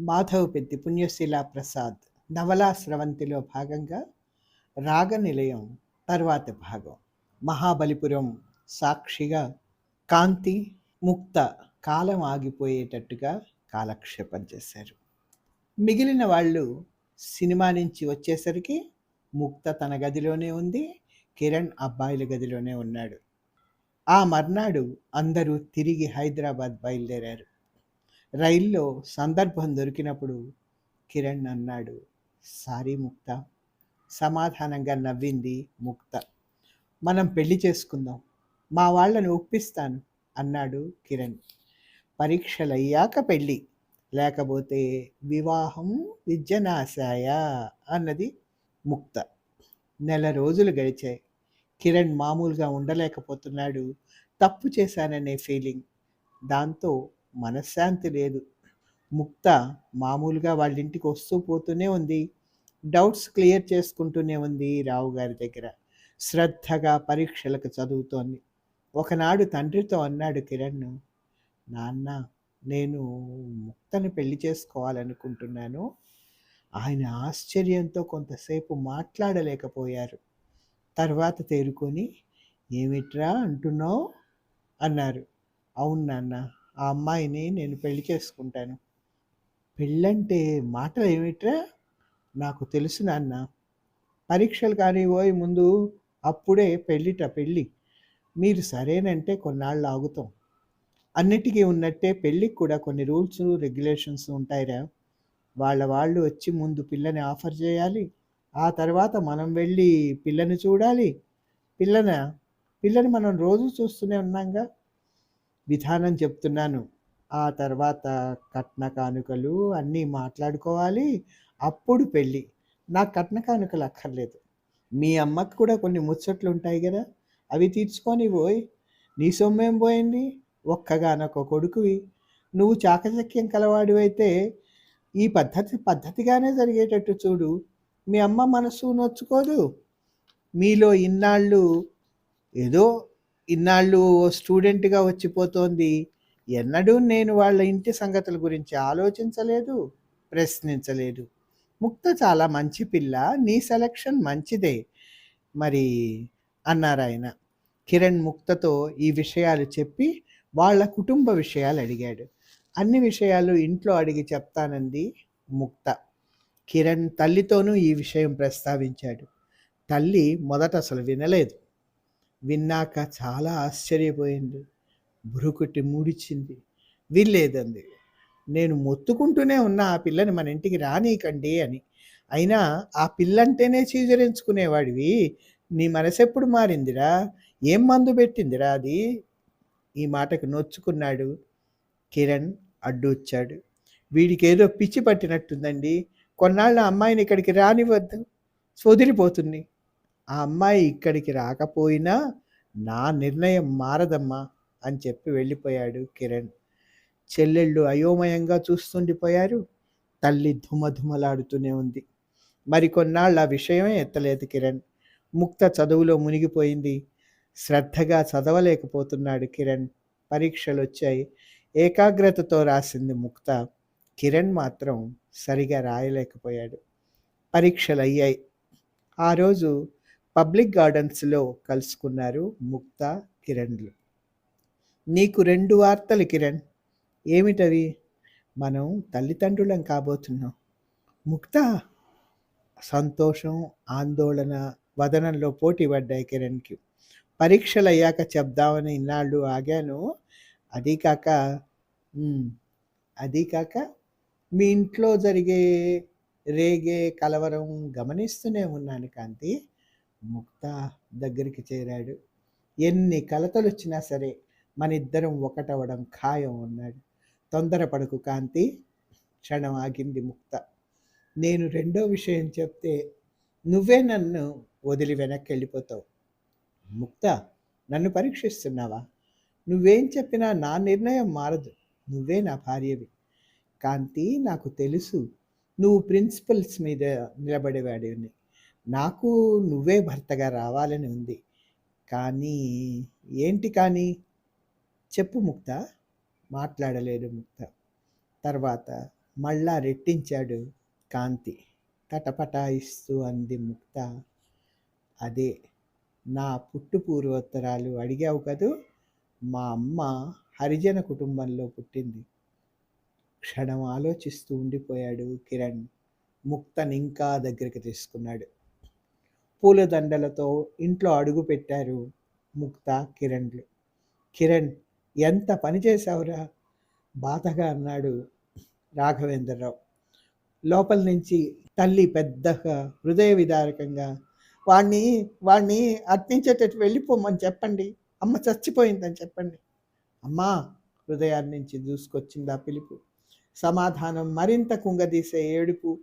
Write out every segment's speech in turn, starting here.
మాధవ్ పెద్ది పుణ్యశీలా ప్రసాద్ నవలా స్రవంతిలో భాగంగా రాగ నిలయం తర్వాత భాగం. మహాబలిపురం సాక్షిగా కాంతి ముక్త కాలం ఆగిపోయేటట్టుగా కాలక్షేపం చేశారు. మిగిలిన వాళ్ళు సినిమా నుంచి వచ్చేసరికి ముక్త తన గదిలోనే ఉంది కిరణ్ అబ్బాయిల గదిలోనే ఉన్నాడు. ఆ మర్నాడు అందరూ తిరిగి హైదరాబాద్ బయలుదేరారు. రైల్లో సందర్భం దొరికినప్పుడు కిరణ్ అన్నాడు సారీ ముక్త సమాధానంగా నవ్వింది ముక్త. మనం పెళ్ళి చేసుకుందాం మా వాళ్ళని ఒప్పిస్తాను అన్నాడు కిరణ్. పరీక్షలు అయ్యాక పెళ్ళి లేకపోతే వివాహం విద్యనాశాయ అన్నది ముక్త. నెల రోజులు గడిచాయి. కిరణ్ మామూలుగా ఉండలేకపోతున్నాడు. తప్పు చేశాననే ఫీలింగ్. దాంతో మనశ్శాంతి లేదు. ముక్త మామూలుగా వాళ్ళ ఇంటికి వస్తూ పోతూనే ఉంది. డౌట్స్ క్లియర్ చేసుకుంటూనే ఉంది రావు గారి దగ్గర. శ్రద్ధగా పరీక్షలకు చదువుతోంది. ఒకనాడు తండ్రితో అన్నాడు కిరణ్ నాన్న నేను ముక్తని పెళ్ళి చేసుకోవాలనుకుంటున్నాను. ఆయన ఆశ్చర్యంతో కొంతసేపు మాట్లాడలేకపోయారు. తర్వాత తేరుకొని ఏమిట్రా అంటున్నావు? అన్నారు. అవును నాన్న ఆ అమ్మాయిని నేను పెళ్ళి చేసుకుంటాను. పెళ్ళంటే మాటలు ఏమిట్రా? నాకు తెలుసు నాన్న. పరీక్షలు కానీ పోయి ముందు అప్పుడే పెళ్ళిట పెళ్ళి. మీరు సరేనంటే కొన్నాళ్ళు ఆగుతాం. అన్నిటికీ ఉన్నట్టే పెళ్ళికి కూడా కొన్ని రూల్స్ రెగ్యులేషన్స్ ఉంటాయిరా. వాళ్ళ వాళ్ళు వచ్చి ముందు పిల్లని ఆఫర్ చేయాలి. ఆ తర్వాత మనం వెళ్ళి పిల్లని చూడాలి. పిల్లన? పిల్లని మనం రోజు చూస్తూనే ఉన్నాంగా. విధానం చెప్తున్నాను. ఆ తర్వాత కట్న కానుకలు అన్నీ మాట్లాడుకోవాలి. అప్పుడు పెళ్ళి. నాకు కట్న కానుకలు అక్కర్లేదు. మీ అమ్మకు కూడా కొన్ని ముచ్చట్లు ఉంటాయి కదా. అవి తీర్చుకొని పోయి నీ సొమ్మేం పోయింది? ఒక్కగానొక్క కొడుకువి. నువ్వు చాకచక్యం కలవాడివైతే ఈ పద్ధతి పద్ధతిగానే జరిగేటట్టు చూడు. మీ అమ్మ మనసు నొచ్చుకోదు. మీలో ఇన్నాళ్ళు ఏదో ఇన్నాళ్ళు స్టూడెంట్గా వచ్చిపోతోంది. ఎన్నడూ నేను వాళ్ళ ఇంటి సంగతుల గురించి ఆలోచించలేదు ప్రశ్నించలేదు. ముక్త చాలా మంచి పిల్ల నీ సెలక్షన్ మంచిదే మరి అన్నారు ఆయన. కిరణ్ ముక్తతో ఈ విషయాలు చెప్పి వాళ్ళ కుటుంబ విషయాలు అడిగాడు. అన్ని విషయాలు ఇంట్లో అడిగి చెప్తానంది ముక్త. కిరణ్ తల్లితోనూ ఈ విషయం ప్రస్తావించాడు. తల్లి మొదట అసలు వినలేదు. విన్నాక చాలా ఆశ్చర్యపోయింది. బురుకుట్టి మూడిచ్చింది వీల్లేదంది నేను మొత్తుకుంటూనే ఉన్న ఆ పిల్లని మన ఇంటికి రానీకండి అని. అయినా ఆ పిల్లంటేనే చీజరించుకునేవాడివి. నీ మనసెప్పుడు మారిందిరా? ఏం మందు పెట్టిందిరా అది? ఈ మాటకు నొచ్చుకున్నాడు కిరణ్ అడ్డు వచ్చాడు వీడికి ఏదో పిచ్చి పట్టినట్టుందండి. కొన్నాళ్ళ అమ్మాయిని ఇక్కడికి రానివద్దు వదిలిపోతుంది ఆ అమ్మాయి ఇక్కడికి రాకపోయినా నా నిర్ణయం మారదమ్మా అని చెప్పి వెళ్ళిపోయాడు కిరణ్. చెల్లెళ్ళు అయోమయంగా చూస్తుండిపోయారు. తల్లి ధుమధుమలాడుతూనే ఉంది. మరికొన్నాళ్ళు ఆ విషయమే ఎత్తలేదు కిరణ్. ముక్త చదువులో మునిగిపోయింది. శ్రద్ధగా చదవలేకపోతున్నాడు కిరణ్. పరీక్షలు వచ్చాయి ఏకాగ్రతతో రాసింది ముక్త. కిరణ్ మాత్రం సరిగా రాయలేకపోయాడు. పరీక్షలు అయ్యాయి ఆ రోజు పబ్లిక్ గార్డెన్స్లో కలుసుకున్నారు ముక్తా కిరణ్లు. నీకు రెండు వార్తలు కిరణ్. ఏమిటవి? మనం తల్లిదండ్రులం కాబోతున్నాం. ముక్తా! సంతోషం ఆందోళన వదనంలో పోటీ పడ్డాయి కిరణ్కి. పరీక్షలు అయ్యాక చెప్దామని ఇన్నాళ్ళు ఆగాను. అదీ కాక అది అదీ కాక మీ ఇంట్లో జరిగే రేగే కలవరం గమనిస్తూనే ఉన్నాను కాంతి. ముక్త దగ్గరికి చేరాడు. ఎన్ని కలతలు వచ్చినా సరే మన ఇద్దరం ఒకటవడం ఖాయం అన్నాడు. తొందరపడకు కాంతి క్షణం ఆగింది ముక్త. నేను రెండో విషయం చెప్తే నువ్వే నన్ను వదిలి వెనక్కి వెళ్ళిపోతావు ముక్త నన్ను పరీక్షిస్తున్నావా? నువ్వేం చెప్పినా నా నిర్ణయం మారదు. నువ్వే నా భార్యవి. కాంతి నాకు తెలుసు. నువ్వు ప్రిన్సిపల్స్ మీద నిలబడేవాడివి. నాకు నువ్వే భర్తగా రావాలని ఉంది. కానీ ఏంటి కానీ? చెప్పు ముక్త. మాట్లాడలేదు ముక్త. తర్వాత మళ్ళా రెట్టించాడు కాంతి. తటపటాయిస్తూ అంది ముక్త. అదే నా పుట్టు పూర్వోత్తరాలు అడిగావు కదూ? మా అమ్మ హరిజన కుటుంబంలో పుట్టింది. క్షణం ఆలోచిస్తూ ఉండిపోయాడు కిరణ్. ముక్తని ఇంకా దగ్గరికి తీసుకున్నాడు. పూలదండలతో ఇంట్లో అడుగు పెట్టారు ముక్త కిరణ్లు. కిరణ్ ఎంత పని చేశావురా? బాధగా అన్నాడు రాఘవేంద్రరావు. లోపల నుంచి తల్లి పెద్దగా హృదయ విదారకంగా వాణ్ణి వాణ్ణి అర్పించేటట్టు వెళ్ళిపోమని చెప్పండి. అమ్మ చచ్చిపోయిందని చెప్పండి. అమ్మా హృదయాన్ని నుంచి దూసుకొచ్చింది ఆ పిలుపు. సమాధానం మరింత కుంగదీసే ఏడుపు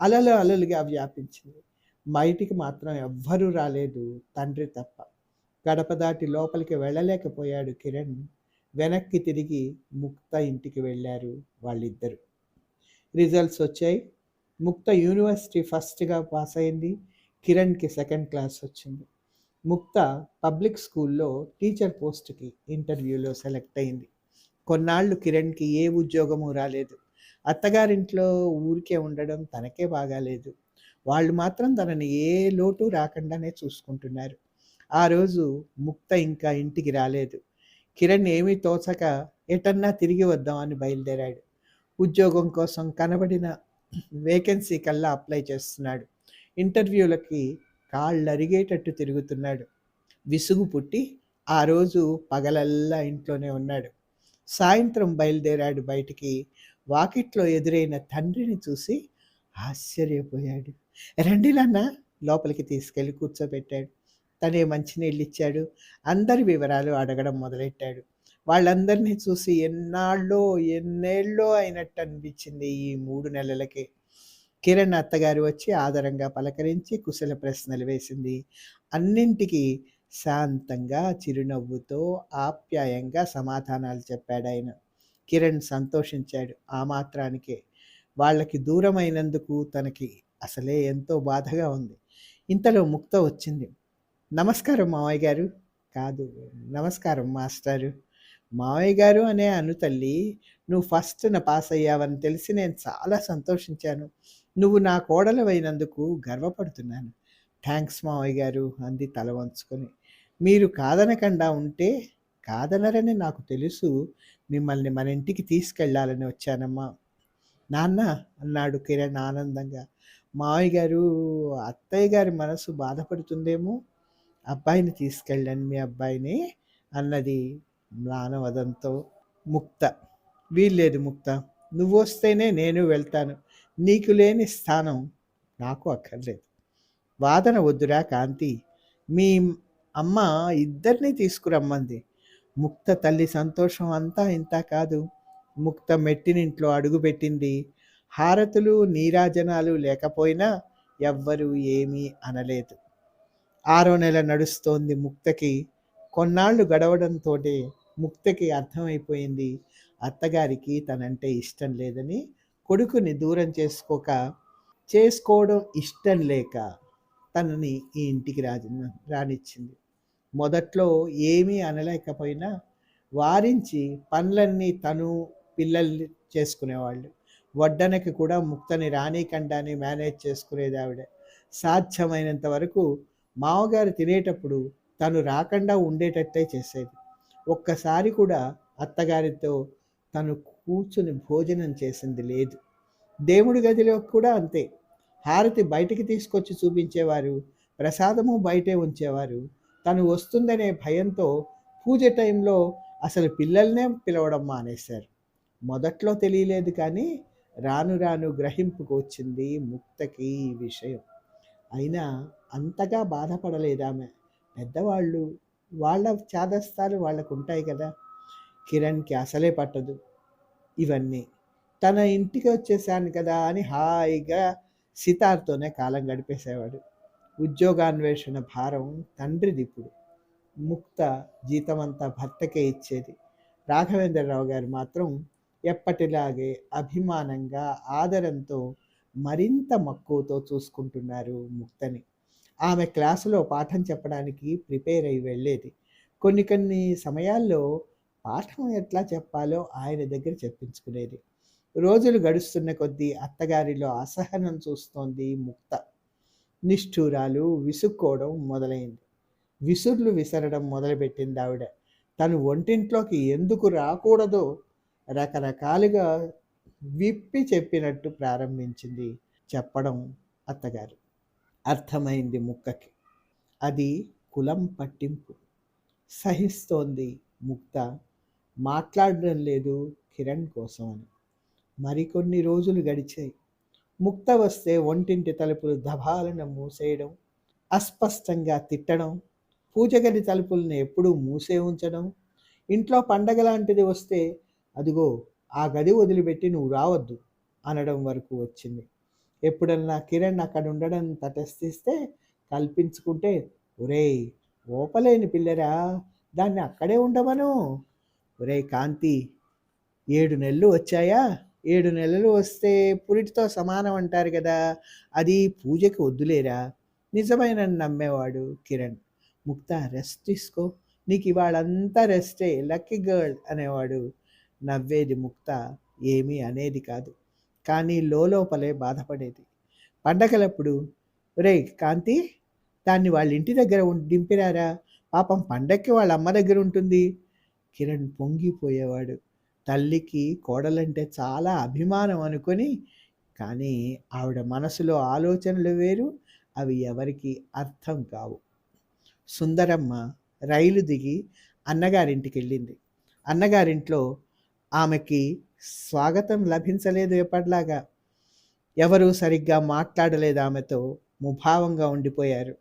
అలలు అలలుగా వ్యాపించింది. బయటికి మాత్రం ఎవ్వరూ రాలేదు తండ్రి తప్ప. గడప దాటి లోపలికి వెళ్ళలేకపోయాడు కిరణ్. వెనక్కి తిరిగి ముక్త ఇంటికి వెళ్ళారు వాళ్ళిద్దరు. రిజల్ట్స్ వచ్చాయి. ముక్త యూనివర్సిటీ ఫస్ట్గా పాస్ అయింది. కిరణ్కి సెకండ్ క్లాస్ వచ్చింది. ముక్త పబ్లిక్ స్కూల్లో టీచర్ పోస్ట్కి ఇంటర్వ్యూలో సెలెక్ట్ అయింది. కొన్నాళ్ళు కిరణ్కి ఏ ఉద్యోగము రాలేదు. అత్తగారింట్లో ఊరికే ఉండడం తనకే బాగాలేదు. వాళ్ళు మాత్రం తనని ఏ లోటు రాకుండానే చూసుకుంటున్నారు. ఆ రోజు ముక్త ఇంకా ఇంటికి రాలేదు. కిరణ్ ఏమీ తోచక ఎటన్నా తిరిగి వద్దామని బయలుదేరాడు. ఉద్యోగం కోసం కనబడిన వేకెన్సీ కల్లా అప్లై చేస్తున్నాడు. ఇంటర్వ్యూలకి కాళ్ళు అరిగేటట్టు తిరుగుతున్నాడు. విసుగు పుట్టి ఆ రోజు పగలల్లా ఇంట్లోనే ఉన్నాడు. సాయంత్రం బయలుదేరాడు బయటికి. వాకిట్లో ఎదురైన తండ్రిని చూసి ఆశ్చర్యపోయాడు. రండి నాన్న లోపలికి తీసుకెళ్ళి కూర్చోబెట్టాడు. తనే మంచినీళ్ళు ఇచ్చాడు అందరి వివరాలు అడగడం మొదలెట్టాడు. వాళ్ళందరినీ చూసి ఎన్నాళ్ళో ఎన్నేళ్ళో అయినట్టు అనిపించింది ఈ మూడు నెలలకే. కిరణ్ అత్తగారు వచ్చి ఆదరంగా పలకరించి కుశల ప్రశ్నలు వేసింది. అన్నింటికి శాంతంగా చిరునవ్వుతో ఆప్యాయంగా సమాధానాలు చెప్పాడు ఆయన కిరణ్ సంతోషించాడు. ఆ మాత్రానికే. వాళ్ళకి దూరమైనందుకు తనకి అసలే ఎంతో బాధగా ఉంది. ఇంతలో ముక్త వచ్చింది. నమస్కారం మావయ్య గారు. కాదు నమస్కారం మాస్టారు. మావయ్య గారు అనే అను తల్లి నువ్వు ఫస్ట్న పాస్ అయ్యావని తెలిసి నేను చాలా సంతోషించాను. నువ్వు నా కోడలవైనందుకు గర్వపడుతున్నాను. థ్యాంక్స్ మావయ్య గారు అంది తల వంచుకొని. మీరు కాదనకుండా ఉంటే కాదనరని నాకు తెలుసు. మిమ్మల్ని మన ఇంటికి తీసుకెళ్ళాలని వచ్చానమ్మా. నాన్న అన్నాడు కిరణ్ ఆనందంగా. మావయ్య గారు అత్తయ్య గారి మనసు బాధపడుతుందేమో? అబ్బాయిని తీసుకెళ్ళండి మీ అబ్బాయిని అన్నది మ్లానవదంతో ముక్త. వీల్లేదు ముక్త నువ్వు వస్తేనే నేను వెళ్తాను. నీకు లేని స్థానం నాకు అక్కర్లేదు. వాదన వద్దురా కాంతి. మీ అమ్మ ఇద్దరిని తీసుకురమ్మంది. ముక్త తల్లి సంతోషం అంతా ఇంత కాదు. ముక్త మెట్టినింట్లో అడుగుపెట్టింది. హారతులు నీరాజనాలు లేకపోయినా ఎవ్వరూ ఏమీ అనలేదు. ఆరో నెల నడుస్తోంది ముక్తకి. కొన్నాళ్ళు గడవడంతో ముక్తకి అర్థమైపోయింది. అత్తగారికి తనంటే ఇష్టం లేదని కొడుకుని దూరం చేసుకోక చేసుకోవడం ఇష్టం లేక తనని ఈ ఇంటికి రాజ రానిచ్చింది. మొదట్లో ఏమీ అనలేకపోయినా వారించి పనులన్నీ తను పిల్లల్ని చేసుకునేవాళ్ళు. వడ్డనకి కూడా ముక్తని రానీకండాని మేనేజ్ చేసుకునేది ఆవిడ. సాధ్యమైనంత వరకు మామగారు తినేటప్పుడు తను రాకుండా ఉండేటట్టే చేసేది. ఒక్కసారి కూడా అత్తగారితో తను కూర్చుని భోజనం చేసింది లేదు. దేవుడి గదిలో కూడా అంతే. హారతి బయటికి తీసుకొచ్చి చూపించేవారు. ప్రసాదము బయటే ఉంచేవారు. తను వస్తుందనే భయంతో పూజ టైంలో అసలు పిల్లల్నే పిలవడం మానేశారు. మొదట్లో తెలియలేదు కానీ రాను రాను గ్రహింపుకు వచ్చింది ముక్తకి ఈ విషయం. అయినా అంతగా బాధపడలేదు ఆమె పెద్దవాళ్ళు వాళ్ళ చాదస్తాలు వాళ్ళకు ఉంటాయి కదా. కిరణ్కి అసలే పట్టదు ఇవన్నీ. తన ఇంటికి వచ్చేసాను కదా అని హాయిగా సితార్తోనే కాలం గడిపేసేవాడు. ఉద్యోగాన్వేషణ భారం తండ్రిది ఇప్పుడు. ముక్త జీతమంతా భర్తకే ఇచ్చేది. రాఘవేంద్రరావు గారు మాత్రం ఎప్పటిలాగే అభిమానంగా ఆదరంతో మరింత మక్కువతో చూసుకుంటున్నారు ముక్తని. ఆమె క్లాసులో పాఠం చెప్పడానికి ప్రిపేర్ అయి వెళ్ళేది. కొన్ని కొన్ని సమయాల్లో పాఠం ఎట్లా చెప్పాలో ఆయన దగ్గర చెప్పించుకునేది. రోజులు గడుస్తున్న కొద్దీ అత్తగారిలో అసహనం చూస్తోంది ముక్త. నిష్ఠూరాలు విసుక్కోవడం మొదలైంది. విసుర్లు విసరడం మొదలుపెట్టింది ఆవిడ తను ఒంటింట్లోకి ఎందుకు రాకూడదో రకరకాలుగా విప్పి చెప్పినట్టు ప్రారంభించింది చెప్పడం అత్తగారు. అర్థమైంది ముక్కకి. అది కులం పట్టింపు. సహిస్తోంది ముక్త. మాట్లాడడం లేదు కిరణ్ కోసం అని. మరికొన్ని రోజులు గడిచాయి. ముక్త వస్తే ఒంటింటి తలుపులు దభాలను మూసేయడం అస్పష్టంగా తిట్టడం పూజగది తలుపులను ఎప్పుడూ మూసే ఉంచడం ఇంట్లో పండగ లాంటిది వస్తే అదిగో ఆ గది వదిలిపెట్టి నువ్వు రావద్దు అనడం వరకు వచ్చింది. ఎప్పుడన్నా కిరణ్ అక్కడ ఉండడం తటస్థిస్తే కల్పించుకుంటే ఒరేయ్ ఓపలేని పిల్లరా దాన్ని అక్కడే ఉండమను. ఒరేయ్ కాంతి ఏడు నెలలు వచ్చాయా? ఏడు నెలలు వస్తే పురిటితో సమానం అంటారు కదా అది పూజకి వద్దులేరా? నిజమైన నమ్మేవాడు కిరణ్. ముక్త రెస్ట్ తీసుకో నీకు ఇవాళంతా రెస్టే లక్కీ గర్ల్ అనేవాడు నవ్వేది ముక్త ఏమీ అనేది కాదు. కానీ లోపలే బాధపడేది. పండగలప్పుడు రే కాంతి దాన్ని వాళ్ళ ఇంటి దగ్గర దింపిరారా పాపం పండక్కి వాళ్ళ అమ్మ దగ్గర ఉంటుంది. కిరణ్ పొంగిపోయేవాడు. తల్లికి కోడలంటే చాలా అభిమానం అనుకొని కానీ ఆవిడ మనసులో ఆలోచనలు వేరు అవి ఎవరికి అర్థం కావు. సుందరమ్మ రైలు దిగి అన్నగారింటికి వెళ్ళింది అన్నగారింట్లో ఆమెకి స్వాగతం లభించలేదు ఎప్పటిలాగా. ఎవరు సరిగ్గా మాట్లాడలేదు ఆమెతో ముభావంగా ఉండిపోయారు.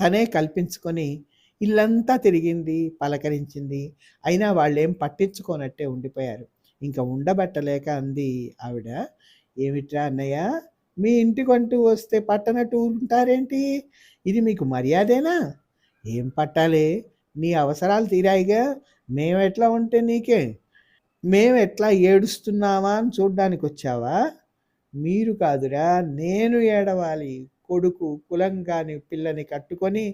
తనే కల్పించుకొని ఇల్లంతా తిరిగింది పలకరించింది. అయినా వాళ్ళేం పట్టించుకోనట్టే ఉండిపోయారు. ఇంకా ఉండబట్టలేక అంది ఆవిడ. ఏమిట్రా అన్నయ్య మీ ఇంటికంటూ వస్తే పట్టనట్టు ఉంటారేంటి? ఇది మీకు మర్యాదేనా? ఏం పట్టాలి నీ అవసరాలు తీరాయిగా. మేము ఎట్లా ఉంటే నీకే. మేము ఎట్లా ఏడుస్తున్నావా అని చూడ్డానికి వచ్చావా? మీరు కాదురా నేను ఏడవాలి. కొడుకు కులంగాని పిల్లని కట్టుకొని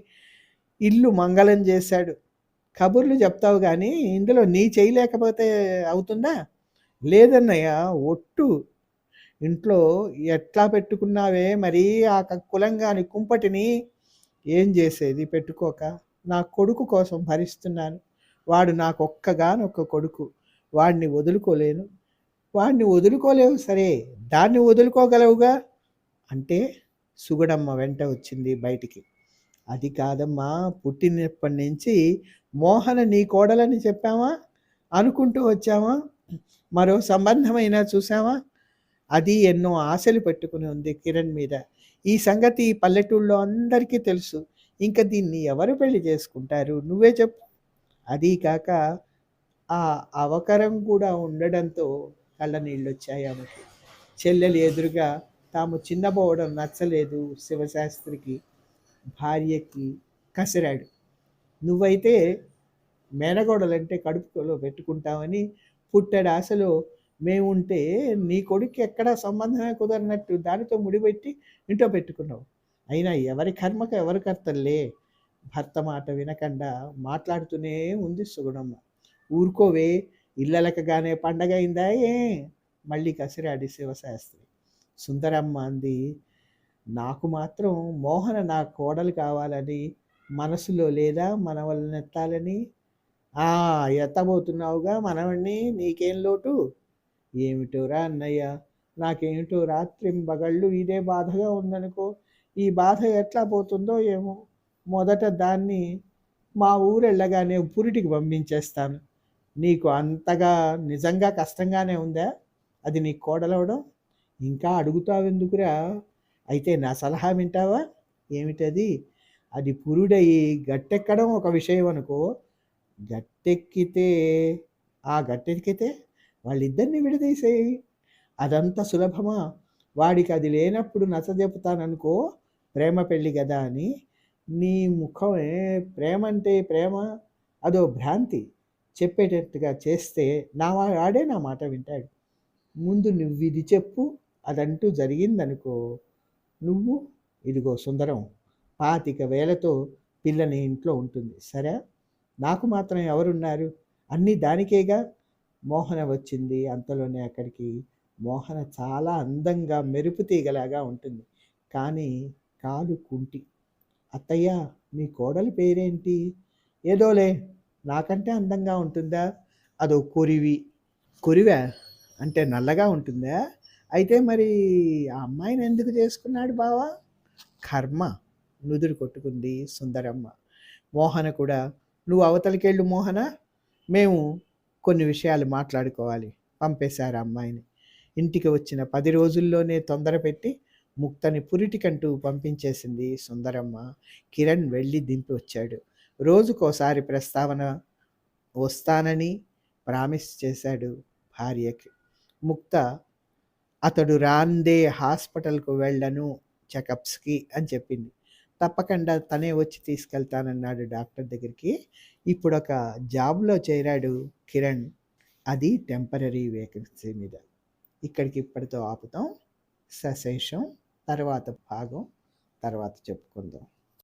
ఇల్లు మంగళం చేశాడు. కబుర్లు చెప్తావు కానీ ఇందులో నీ చేయలేకపోతే అవుతుందా? లేదన్నయ్య ఒట్టు. ఇంట్లో ఎట్లా పెట్టుకున్నావే? మరి ఆ కులంగాని కుంపటిని ఏం చేసేది? పెట్టుకోక. నా కొడుకు కోసం భరిస్తున్నాను. వాడు నాకు ఒక్కగానొక్క కొడుకు. వాడిని వదులుకోలేను. వాడిని వదులుకోలేవు సరే దాన్ని వదులుకోగలవుగా? అంటే సుగుడమ్మ వెంట వచ్చింది బయటికి. అది కాదమ్మా పుట్టినప్పటి నుంచి మోహన నీ కోడలని చెప్పామా అనుకుంటూ వచ్చామా మరో సంబంధమైనా చూసావా అది ఎన్నో ఆశలు పెట్టుకుని ఉంది కిరణ్ మీద. ఈ సంగతి పల్లెటూళ్ళలో అందరికీ తెలుసు. ఇంకా దీన్ని ఎవరు పెళ్ళి చేసుకుంటారు? నువ్వే చెప్పు. అదీ కాక ఆ అవకరం కూడా ఉండడంతో కళ్ళ నీళ్ళు వచ్చాయి ఆమెకి. చెల్లెలు ఎదురుగా తాము చిన్నబోవడం నచ్చలేదు శివశాస్త్రికి భార్యకి కసిరాడు. నువ్వైతే మేనగోడలంటే కడుపులో పెట్టుకుంటామని పుట్టడు ఆశలో మేముంటే నీ కొడుకు ఎక్కడ సంబంధమే కుదరనట్టు దానితో ముడిపెట్టి ఇంట్లో పెట్టుకున్నావు. అయినా ఎవరి కర్మకు ఎవరి కర్తలే భర్త మాట వినకుండా మాట్లాడుతూనే ఉంది సుగుణమ్మ. ఊరుకోవే ఇళ్ళలకగానే పండగ అయిందా మళ్ళీ కసిరాడి శివశాస్త్రి సుందరమ్మ అంది నాకు మాత్రం మోహన నా కోడలు కావాలని మనసులో లేదా మనవల్ని ఎత్తాలని ఎత్తబోతున్నావుగా మనవణ్ణి నీకేం లోటు? ఏమిటోరా అన్నయ్య నాకేమిటో రాత్రింబగళ్ళు ఇదే బాధగా ఉందనుకో ఈ బాధ ఎట్లా పోతుందో ఏమో. మొదట దాన్ని మా ఊరెళ్ళగానే పురిటికి పంపించేస్తాను. నీకు అంతగా నిజంగా కష్టంగానే ఉందా? అది నీ కోడలవడం? ఇంకా అడుగుతావెందుకురా? అయితే నా సలహా వింటావా? ఏమిటది? అది పురుడయి గట్టెక్కడం ఒక విషయం అనుకో గట్టెక్కితే ఆ గట్టెక్కితే వాళ్ళిద్దరిని విడదీసేయి. అదంతా సులభమా? వాడికి అది లేనప్పుడు నచ్చ ప్రేమ పెళ్ళి కదా అని. నీ ముఖమే ప్రేమ అంటే ప్రేమ అదో భ్రాంతి. చెప్పేటట్టుగా చేస్తే నా వాడే నా మాట వింటాడు. ముందు నువ్వు ఇది చెప్పు అదంటూ జరిగిందనుకో నువ్వు ఇదిగో సుందరం పాతిక వేలతో పిల్లని ఇంట్లో ఉంటుంది. సరే? నాకు మాత్రం ఎవరున్నారు? అన్నీ దానికేగా? మోహన వచ్చింది. అంతలోనే అక్కడికి మోహన చాలా అందంగా మెరుపు తీగలాగా ఉంటుంది. కానీ కాలు కుంటి. అత్తయ్య మీ కోడలి పేరేంటి? ఏదోలే నాకంటే అందంగా ఉంటుందా? అదో కొరివి. కొరివ? అంటే నల్లగా ఉంటుందా? అయితే మరి ఆ అమ్మాయిని ఎందుకు చేసుకున్నాడు బావా? కర్మ. నుదురు కొట్టుకుంది సుందరమ్మ. మోహన కూడా నువ్వు అవతలికెళ్ళు మోహన. మేము కొన్ని విషయాలు మాట్లాడుకోవాలి. పంపేశారు అమ్మాయిని. ఇంటికి వచ్చిన పది రోజుల్లోనే తొందర పెట్టి ముక్తని పురిటికంటూ పంపించేసింది సుందరమ్మ. కిరణ్ వెళ్ళి దింపి వచ్చాడు. రోజుకోసారి ప్రస్తావన వస్తానని ప్రామిస్ చేశాడు భార్యకి. ముక్త అతడు రాందే హాస్పిటల్కు వెళ్ళను చెకప్స్కి అని చెప్పింది. తప్పకుండా తనే వచ్చి తీసుకెళ్తానన్నాడు డాక్టర్ దగ్గరికి. ఇప్పుడు ఒక జాబ్లో చేరాడు కిరణ్. అది టెంపరీ వేకెన్సీ మీద. ఇక్కడికి ఇప్పటితో ఆపుతాం. సశేషం తర్వాత భాగం తర్వాత చెప్పుకుందాం.